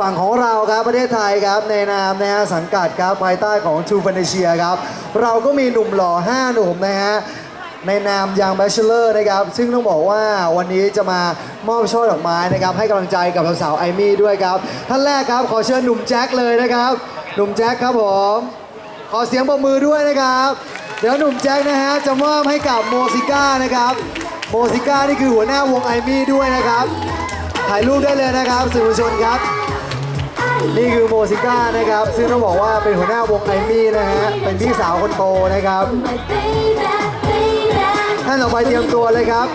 ฝั่งของเราครับประเทศไทยครับในนามนะฮะสังกัดครับภายใต้ของ True f a n t a s i a ครับเราก็มีหนุ่มหล่อ5หนุ่มนะฮะในนามยัง Bachelor นะครับ ซึ่งต้องบอกว่าวันนี้จะมามอบช่อดอกไม้นะครับ ให้กำลังใจกับสาวๆไอมี่ด้วยครับ ท่านแรกครับขอเชิญหนุ่มแจ็คเลยนะครับ หนุ่มแจ็คครับผม ขอเสียงปรบมือด้วยนะครับ เดี๋ยวหนุ่มแจ็คนะฮะจะมอบให้กับโมซิก้านะครับโมซิก้านี่คือหัวหน้าวงไอมี่ด้วยนะครับ ถ่ายรูปได้เลยนะครับสื่อมวลชนครับ นี่คือโมซิก้านะครับ ซึ่งต้องบอกว่าเป็นหัวหน้าวงไอมี่นะฮะ เป็นพี่สาวคนโตนะครับ ท่านต่อไปเตรียมตัวเลยครับ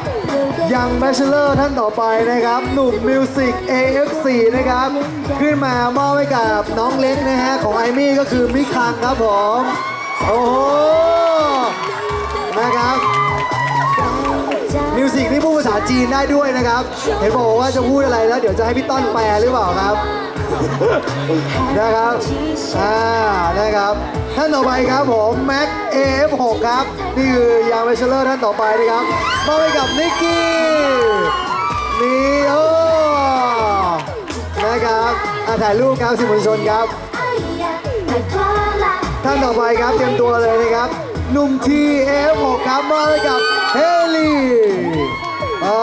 ยังแบชเลอร์ท่านต่อไปนะครับ หนุ่มมิวสิก AF4 นะครับ ขึ้นมามอบให้กับน้องเล็กนะฮะ ของไอมี่ก็คือมิคังครับผม โอ้โห นะครับมิวสิกนี่พูดภาษาจีนได้ด้วยนะครับ เห็นบอกว่าจะพูดอะไรแล้ว เดี๋ยวจะให้พี่ต้นแปลหรือเปล่าครับ นะครับ อ่า นะครับ ท่านต่อไปครับผมแม็ก AF6 ครับ นี่คือยังเวชเลอร์ท่านต่อไปนะครับมอบให้กับนิกกี้นี่โอ้นะครับอาถ่ายรูปครับสิมวลชนครับ ท่านต่อไปครับเตรียมตัวเลยนะครับหนุ่มที F6 ครับมอบให้กับเฮลี่อ๋อ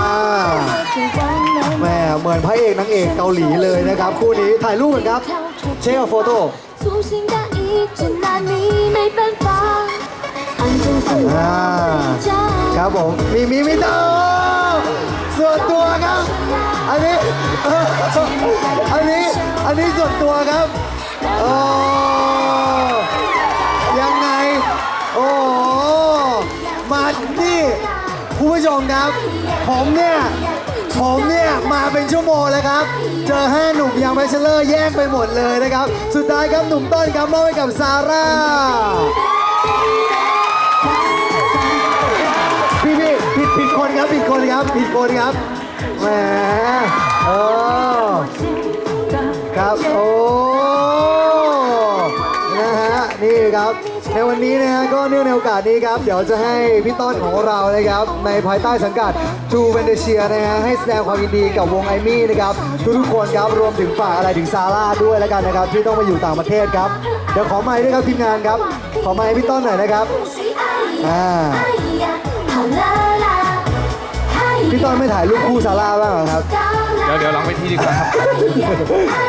อ่า แหมเหมือนพระเอกนางเอกเกาหลีเลยนะครับคู่นี้ถ่ายรูปกันครับเช็คโฟโต้ 粗心大意，真拿你没办法。安静自 อ่า 家 ครับผมมีมีมิเตอร์ส่วนตัวครับ อันนี้เอ่ออันนี้อันนี้ส่วนตัวครับโอ้ยังไง โอ้โหมาที่คุณผู้ชมครับ ผมเนี่ย ผมเนี่ยมาเป็นชั่วโมงแล้วครับ เจอห้าหนุ่มยังไมเชลเลอร์แย่งไปหมดเลยนะครับ สุดท้ายครับหนุ่มต้นครับมอบให้กับซาร่า พี่พี่ผิดผิดคนครับผิดคนครับผิดคนครับแหมเออครับโอ้นะฮะนี่ครับ ในวันนี้นะฮะก็เนื่องในโอกาสนี้ครับ เดี๋ยวจะให้พี่ต้นของเรานะครับ ในภายใต้สังกัดจูเวนเดเชียนะฮะให้แสดงความยินดีกับวงไอมี่นะครับ ทุกทุกคนครับรวมถึงฝากอะไรถึงซาร่าด้วยแล้วกันนะครับ ที่ต้องมาอยู่ต่างประเทศครับ เดี๋ยวขอไม้ด้วยครับทีมงานครับ ขอไม้พี่ต้นหน่อยนะครับพี่ต้นไม่ถ่ายรูปคู่ซาร่าบ้างเหรอครับเดี๋ยวเดี๋ยวลองไปที่ดีกว่าครับ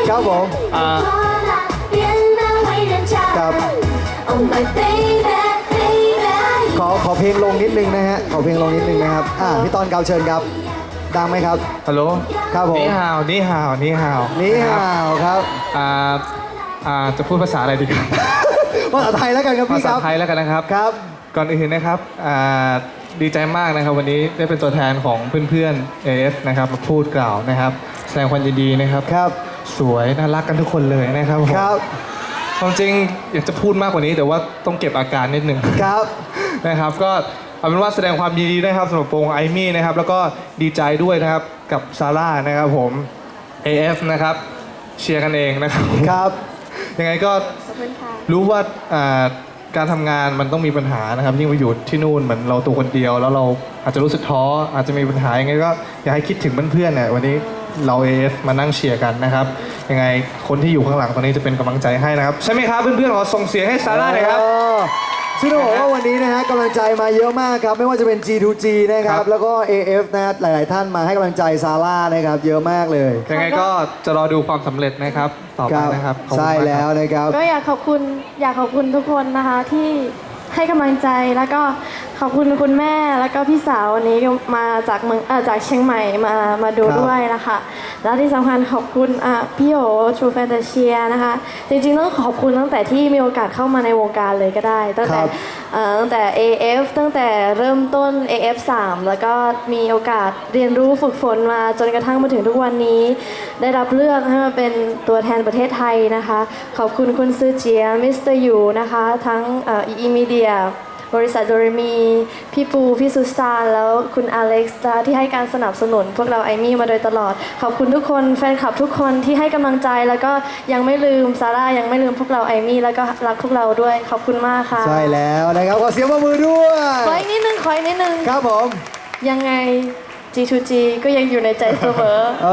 ครับผมอ่าครับ Oh my baby baby，ขอขอเพลงลงนิดนึงนะฮะ ขอเพลงลงนิดนึงนะครับ อ่าพี่ต้นเกาเชิญครับ ดังไหมครับ ฮัลโหลครับผม นี่ฮาว นี่ฮาว นี่ฮาวนี่ฮาวครับอ่าอ่า จะพูดภาษาอะไรดีครับ ภาษาไทยแล้วกันครับภาพี่คษารับ ไทยแล้วกันนะครับ ครับ ก่อนอื่นนะครับอ่าดีใจมากนะครับวันนี้ได้เป็นตัวแทนของเพื่อนๆ AF นะครับมาพูดกล่าวนะครับ แสดงความยินดีนะครับ ครับ สวยน่ารักกันทุกคนเลยนะครับผมครับ ความจริงอยากจะพูดมากกว่านี้ แต่ว่าต้องเก็บอาการนิดนึง ครับ นะครับก็เอาเป็นว่าแสดงความยินดีด้วยครับสำหรับวงไอมี่นะครับแล้วก็ดีใจด้วยนะครับกับซาร่านะครับผม AF นะครับเชียร์กันเองนะครับครับ ยังไงก็รู้ว่าอ่าการทำงานมันต้องมีปัญหานะครับยิ่งไปอยู่ที่นู่นเหมือนเราตัวคนเดียว แล้วเราอาจจะรู้สึกท้ออาจจะมีปัญหายังไงก็อยากให้คิดถึงเพื่อนๆเนี่ยวันนี้ เรา AF มานั่งเชียร์กันนะครับ ยังไงคนที่อยู่ข้างหลังตอนนี้จะเป็นกำลังใจให้นะครับ ใช่ไหมครับเพื่อนๆขอส่งเสียงให้ซาร่าหน่อยครับ เออซึ่งต้องบอกว่าวันนี้นะฮะกำลังใจมาเยอะมากครับ ไม่ว่าจะเป็น G2G นะครัครับ บ แล้วก็ AF นะหลาย ๆ ท่านมาให้กำลังใจซาร่านะครับ เยอะมากเลยยังไงก็จะรอดูความสำเร็จนะครับ ต่อไปนะครับขอบคุณใช่มากครับ แล้วนะครับ ก็อยากขอบคุณอยากขอบคุณทุกคนนะคะที่ ให้กำลังใจแล้วก็ขอบคุณคุณแม่แล้วก็พี่สาววันนี้มาจากเมืองเออจากเชียงใหม่มามาดูครับ ด้วยนะคะ แล้วที่สำคัญขอบคุณอะพี่โอ True Fantasia นะคะ จริงๆต้องขอบคุณตั้งแต่ที่มีโอกาสเข้ามาในวงการเลยก็ได้ ตั้งแต่ครับเอ่อตั้งแต่ AF ตั้งแต่เริ่มต้น AF 3 แล้วก็มีโอกาสเรียนรู้ฝึกฝนมาจนกระทั่งมาถึงทุกวันนี้ ได้รับเลือกให้มาเป็นตัวแทนประเทศไทยนะคะ ขอบคุณคุณซือเจียมิสเตอร์ยูนะคะ ทั้งเอีมีเดีย บริษัทโดเรมี พี่ปู พี่สุซาน แล้วคุณอเล็กซ์นะคะที่ให้การสนับสนุน พวกเราไอมี่มาโดยตลอด ขอบคุณทุกคนแฟนคลับทุกคนที่ให้กำลังใจ แล้วก็ยังไม่ลืมซาร่ายังไม่ลืมพวกเราไอมี่แล้วก็รักพวกเราด้วยขอบคุณมากค่ะใช่แล้วนะครับขอเสียงปรบมือด้วยขออีกนิดนึงขออีกนิดนึงครับผมยังไง G2G ก็ยังอยู่ในใจเสมอ เอ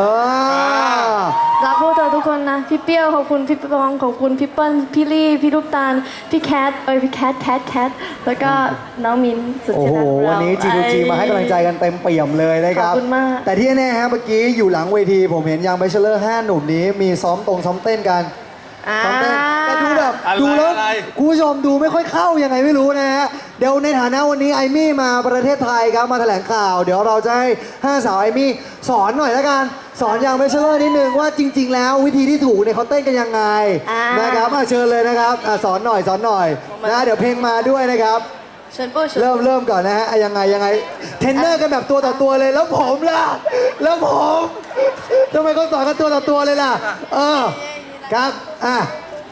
อ รักพวกเธอทุกคนนะ พี่เปรี้ยวขอบคุณพี่ปองขอบคุณพี่เปิ้ลพี่ลี่พี่ลูกตาล พี่แคทเอ้ยพี่แคทแคทแคทแล้วก็น้องมิ้นสุดโอ้ที่โห รักเราวันนี้ G2G มาให้กำลังใจกันเต็มเปี่ยมเลยนะครับ ขอบคุณมาก แต่ที่แน่ๆฮะเมื่อกี้อยู่หลังเวที ผมเห็นยังเบชเลอร์ 5 หนุ่มนี้มีซ้อมตรงซ้อมเต้นกัน อ่า ซ้อมเต้นแต่ ดูแบบอะไรดูแล้วอะไร คุณผู้ชมดูไม่ค่อยเข้ายังไงไม่รู้นะฮะเดี๋ยวในฐานะวันนี้ไอมี่มาประเทศไทยครับมาแถลงข่าว เดี๋ยวเราจะให้ห้าสาวไอมี่สอนหน่อยแล้วกันสอนยังเบชเลอร์นิดนึงว่าจริง ๆ แล้ววิธีที่ถูกเนี่ยเขาเต้นกันยังไงอ่าน นะครับอะเชิญเลยนะครับอะสอนหน่อยสอนหน่อยนะเดี๋ยวเพลงมาด้วยนะครับ เชิญปู้เชิญเริ่มเริ่มก่อนนะฮะอะยังไงยังไงเทรนเนอร์กันแบบตัวต่อตัวเลยแล้วผมล่ะแล้วผมทำไมเขาสอนกันตัวต่อตัวเลยล่ะ เออครับอะ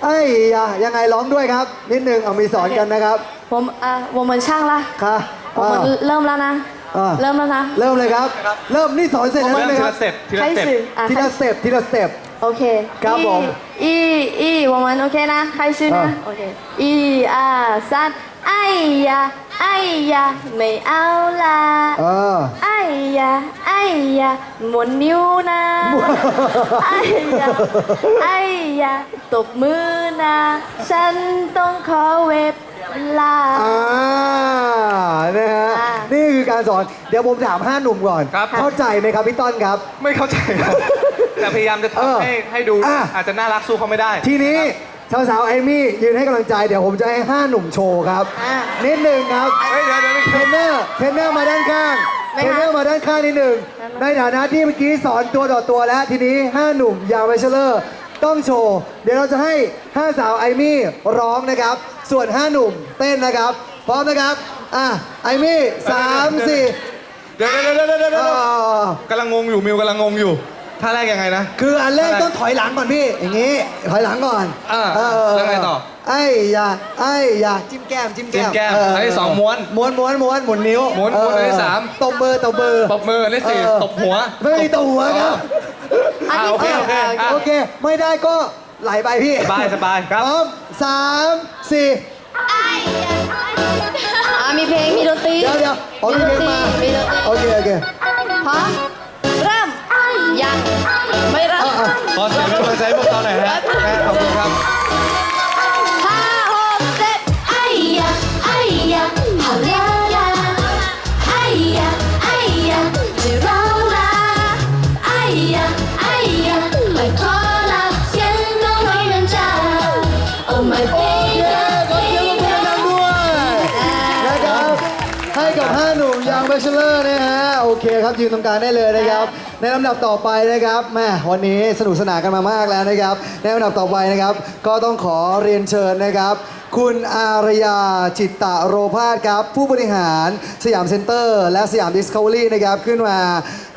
ไอ้ยอ่ยังไงร้องด้วยครับ นิดนึงเอามีสอนกันนะครับผมอะผมเหมือนช่างละค่ะผมเริ่มแล้วนะเริ่มแล้วนะเริ่มเลยครับ เริ่มนี่สอนเสร็จแล้วเริ่มใช่ไทีครัละสเต็ปทีละใสเต็ปทีละสเต็ปทีละสเต็ป โอเคครับผม อีอีอีผมเหมือนโอเคนะใครชื่อนะโอเคอีอาซันไอ้ยา ไอ้ยะไม่เอาละเออ ไอ้ยไอ้ยมุนนิวนะไอ้ยไอ้ยตบมือนะ ฉันต้องขอเว็ลา อ่านะฮะนี่คือการสอน เดี๋ยวผมถามห้าหนุ่มก่อน ครับ เข้าใจไหมครับพี่ต้นครับ ไม่เข้าใจครับแต่พยายามจะทำให้ให้ดู อ่อาจจะน่ารักสู้เขาไม่ได้ทีนี้ สาวๆไอมี่ยืนให้กำลังใจเดี๋ยวผมจะให้ห้าหนุ่มโชว์ครับ อ่านิดหนึ่งครับเฮ้ยเดี๋ยวเดี๋ยวเดี๋ยวเทรนเนอร์เทรนเนอร์มาด้านข้างไม่เทรนคะเนอร์มาด้านข้างนิดหนึ่งในฐานะที่เมื่อกี้สอนตัวต่อตัวแล้วทีนี้ห้าหนุ่มยาวไวเชลเลอร์ต้องโชว์ เดี๋ยวเราจะให้ห้าสาวไอมี่ร้องนะครับ ส่วนห้าหนุ่มเต้นนะครับ พร้อมนะครับอะไอมี่สามสี่เดี๋ยวเดี๋ยวเดี๋ยวเดี๋ยวเดี๋ยวเดี๋ยวอ่ากำลังงงอยู่มิวกำลังงงอยู่ ท่าแรกยังไงนะ คืออันแรกอะไรต้องถอยหลังก่อนพี่ อย่างงี้ ถอยหลังก่อนอ่าเออแล้วไงต่อ ไอ้ยาไอ้ยาจิ้มแก้มจิ้มแก้มจิ้มแก้มเอันที่สองม้วนม้วนม้วนม้วนหมุนนิ้วม้วนม้วนอันที่สามตบมือตบมือตบมืออันที่สี่เออตบหัวไม่มีตบหัวครับอันอ่าที่โอเคสี่โอเคอะอะโอเค ไม่ได้ก็ไหลไปพี่สบายสบายครับพร้อมสามสี่อะมีเพลงมีดนตรีเดี๋ยวเดี๋ยวเอามีเพลงมามีดนตรีโอเคโอเคพร้อมเริ่ม ยังไม่เริ่มอะอะขอเสียงกำลังใจให้พวกเราหน่อยฮะนะขอบคุณครับ ครับยืนตรงกลางได้เลยนะครับ ในลำดับต่อไปนะครับแม่วันนี้สนุกสนานกันมามากแล้วนะครับ ในลำดับต่อไปนะครับ ก็ต้องขอเรียนเชิญนะครับ คุณอารยาจิตตะโรพาสครับ ผู้บริหารสยามเซ็นเตอร์ และสยามดิสคัฟเวอรี่นะครับขึ้นมา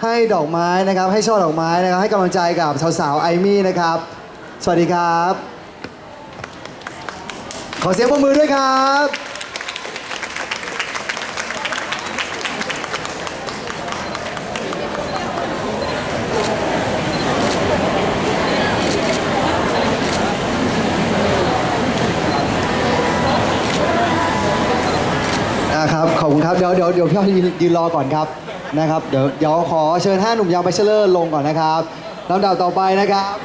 ให้ดอกไม้นะครับ ให้ช่อดอกไม้นะครับให้กำลังใจกับสาวๆไอมี่นะครับ สวัสดีครับ ขอเสียงปรบมือด้วยครับ นะครับ ข อบคุณครับ เดี๋ยวเดี๋ยวเดี๋ยวพี่อ้อยยืนยืนรอก่อนครับนะครับ เดี๋ยวเดี๋ยวขอเชิญห้าหนุ่มยาวไปเชลเลอร์ลงก่อนนะครับลำดับต่อไปนะครับ